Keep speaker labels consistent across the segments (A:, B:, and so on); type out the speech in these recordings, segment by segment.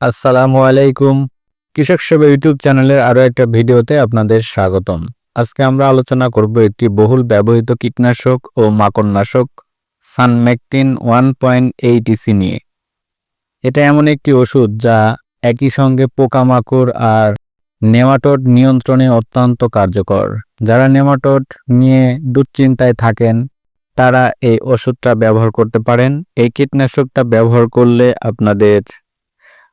A: আসসালামু আলাইকুম। কৃষক সেবা ইউটিউব চ্যানেলের আরও একটা ভিডিওতে আপনাদের স্বাগতম। আজকে আমরা আলোচনা করব একটি বহুল ব্যবহৃত কীটনাশক ও মাকড়নাশক, Sunmectin one point eight EC নিয়ে। এটা এমন একটি ওষুধ যা একই সঙ্গে পোকামাকড় আর নেমাটোড নিয়ন্ত্রণে অত্যন্ত কার্যকর। যারা নেমাটোড নিয়ে দুশ্চিন্তায় থাকেন, তারা এই ওষুধটা ব্যবহার করতে পারেন। এই কীটনাশকটা ব্যবহার করলে আপনাদের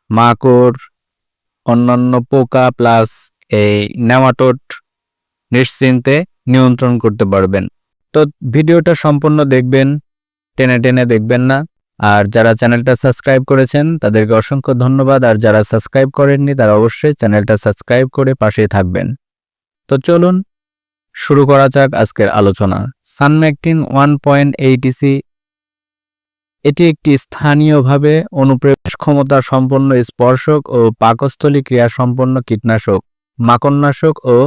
A: মাকড়, অন্যান্য পোকা প্লাস এই নেমাটোড নিশ্চিন্তে নিয়ন্ত্রণ করতে পারবেন। তো ভিডিওটা সম্পূর্ণ দেখবেন, টেনে টেনে দেখবেন না। আর যারা চ্যানেলটা সাবস্ক্রাইব করেছেন, তাদেরকে অসংখ্য ধন্যবাদ। আর যারা সাবস্ক্রাইব করেননি, তারা অবশ্যই চ্যানেলটা সাবস্ক্রাইব করে পাশে থাকবেন। তো চলুন, শুরু করা যাক আজকের আলোচনা। সানম্যাকটিন ওয়ান পয়েন্ট এইটিসি এটি একটি স্থানীয়ভাবে অনুপ্রবেশ ক্ষমতা সম্পন্ন স্পর্শক ও পাকস্থলী ক্রিয়া সম্পন্ন কীটনাশক, মাকড়নাশক ও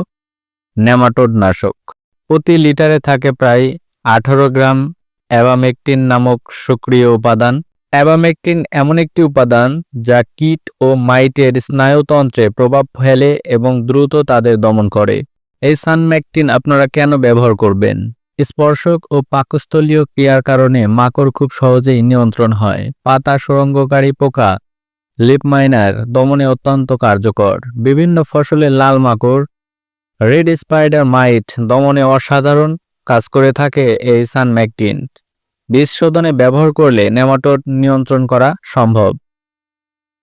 A: নেমাটোড নাশক প্রতি লিটারে থাকে প্রায় আঠারো গ্রাম অ্যাবামেকটিন নামক সক্রিয় উপাদান। অ্যাবামেকটিন এমন একটি উপাদান যা কীট ও মাইটের স্নায়ুতন্ত্রে প্রভাব ফেলে এবং দ্রুত তাদের দমন করে। এই সানম্যাকটিন আপনারা কেন ব্যবহার করবেন? স্পর্শক ও পাকস্থলীয় ক্রিয়ার কারণে মাকড় খুব সহজেই নিয়ন্ত্রণ হয়। পাতা সুরঙ্গকারী পোকা, লিপ মাইনার দমনে অত্যন্ত কার্যকর। বিভিন্ন ফসলের লাল মাকড়, রেড স্পাইডার মাইট দমনে অসাধারণ কাজ করে থাকে এই সানম্যাকটিন। বীজ শোধনে ব্যবহার করলে নেমাটোড নিয়ন্ত্রণ করা সম্ভব।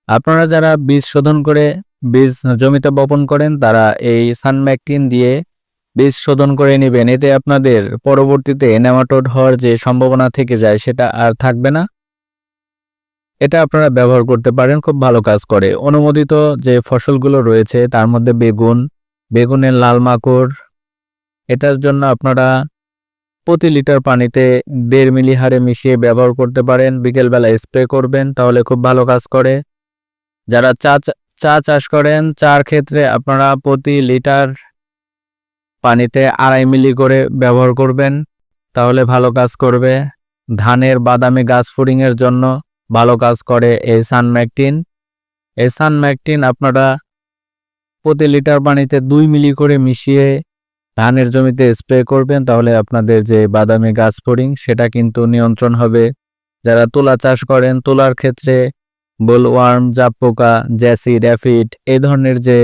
A: আপনারা যারা বীজ শোধন করে বীজ জমিতে বপন করেন, তারা এই সানম্যাকটিন দিয়ে বীজ শোধন করে নেবেন। এতে আপনাদের পরবর্তীতে নেমাটোড হওয়ার যে সম্ভাবনা থেকে যায়, সেটা আর থাকবে না। এটা আপনারা ব্যবহার করতে পারেন, খুব ভালো কাজ করে। অনুমোদিত যে ফসলগুলো রয়েছে, তার মধ্যে বেগুন, বেগুনের লাল মাকড়, এটার জন্য আপনারা প্রতি লিটার পানিতে দেড় মিলি হারে মিশিয়ে ব্যবহার করতে পারেন। বিকেলবেলা স্প্রে করবেন, তাহলে খুব ভালো কাজ করে। যারা চা চা চাষ করেন, চার ক্ষেত্রে আপনারা প্রতি লিটার পানিতে আড়াই মিলি করে ব্যবহার করবেন, তাহলে ভালো কাজ করবে। ধানের বাদামি গাছ ফুডিংয়ের জন্য ভালো কাজ করে এই সানম্যাকটিন। এই সানম্যাকটিন আপনারা প্রতি লিটার পানিতে দুই মিলি করে মিশিয়ে ধানের জমিতে স্প্রে করবেন, তাহলে আপনাদের যে বাদামি গাছ ফড়িং সেটা কিন্তু নিয়ন্ত্রণ হবে। যারা তুলা চাষ করেন, তুলার ক্ষেত্রে বোলওয়ার্ম জাপ পোকা জ্যাসি, র্যাফিড এই ধরনের যে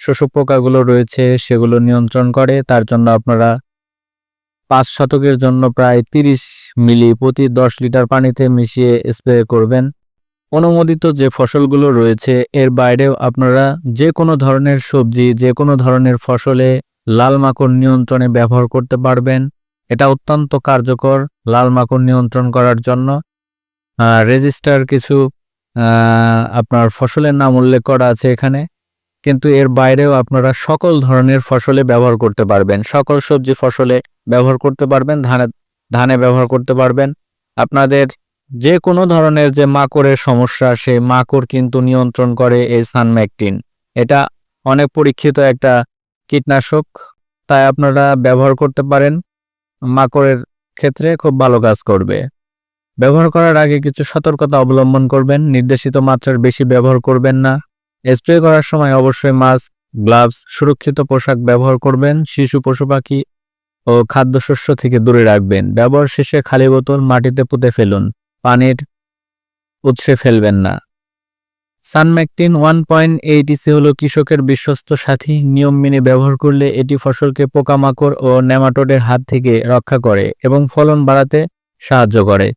A: শোষক পোকাগুলো রয়েছে, সেগুলো নিয়ন্ত্রণ করে। তার জন্য আপনারা পাঁচ শতকের জন্য প্রায় তিরিশ মিলি প্রতি দশ লিটার পানিতে মিশিয়ে স্প্রে করবেন। অনুমোদিত যে ফসলগুলো রয়েছে, এর বাইরেও আপনারা যে কোনো ধরনের সবজি, যে কোনো ধরনের ফসলে লাল মাকড় নিয়ন্ত্রণে ব্যবহার করতে পারবেন। এটা অত্যন্ত কার্যকর লাল মাকড় নিয়ন্ত্রণ করার জন্য। রেজিস্টার কিছু আপনার ফসলের নাম উল্লেখ করা আছে এখানে। কিন্তু এর বাইরেও আপনারা সকল ধরনের ফসলে ব্যবহার করতে পারবেন। সকল সবজি ফসলে ব্যবহার করতে পারবেন, ধানে ধানে ব্যবহার করতে পারবেন। আপনাদের যে কোনো ধরনের যে মাকড়ের সমস্যা, সেই মাকড় কিন্তু নিয়ন্ত্রণ করে এই সানম্যাকটিন। এটা অনেক পরীক্ষিত একটা কীটনাশক, তাই আপনারা ব্যবহার করতে পারেন। মাকড়ের ক্ষেত্রে খুব ভালো কাজ করবে। ব্যবহার করার আগে কিছু সতর্কতা অবলম্বন করবেন, নির্দেশিত মাত্রার বেশি ব্যবহার করবেন না। স্প্রে করার সময় অবশ্যই মাস্ক, গ্লাভস, সুরক্ষিত পোশাক ব্যবহার করবেন, শিশু, পশু পাখি ও খাদ্যশস্য থেকে দূরে রাখবেন। ব্যবহার শেষে খালি বোতল মাটিতে পুঁতে ফেলুন, পানির উৎসে ফেলবেন না। Sunmectin one point eight EC হল কৃষকের বিশ্বস্ত সাথী, নিয়ম মেনে ব্যবহার করলে এটি ফসলকে পোকামাকড় ও নেমাটোডের হাত থেকে রক্ষা করে এবং ফলন বাড়াতে সাহায্য করে।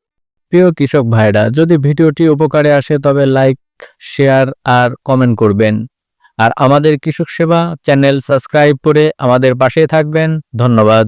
A: প্রিয় কৃষক ভাইরা যদি ভিডিওটি উপকারে আসে তবে লাইক শেয়ার আর কমেন্ট করবেন। আর আমাদের কৃষক সেবা চ্যানেল সাবস্ক্রাইব করে আমাদের পাশে থাকবেন। ধন্যবাদ।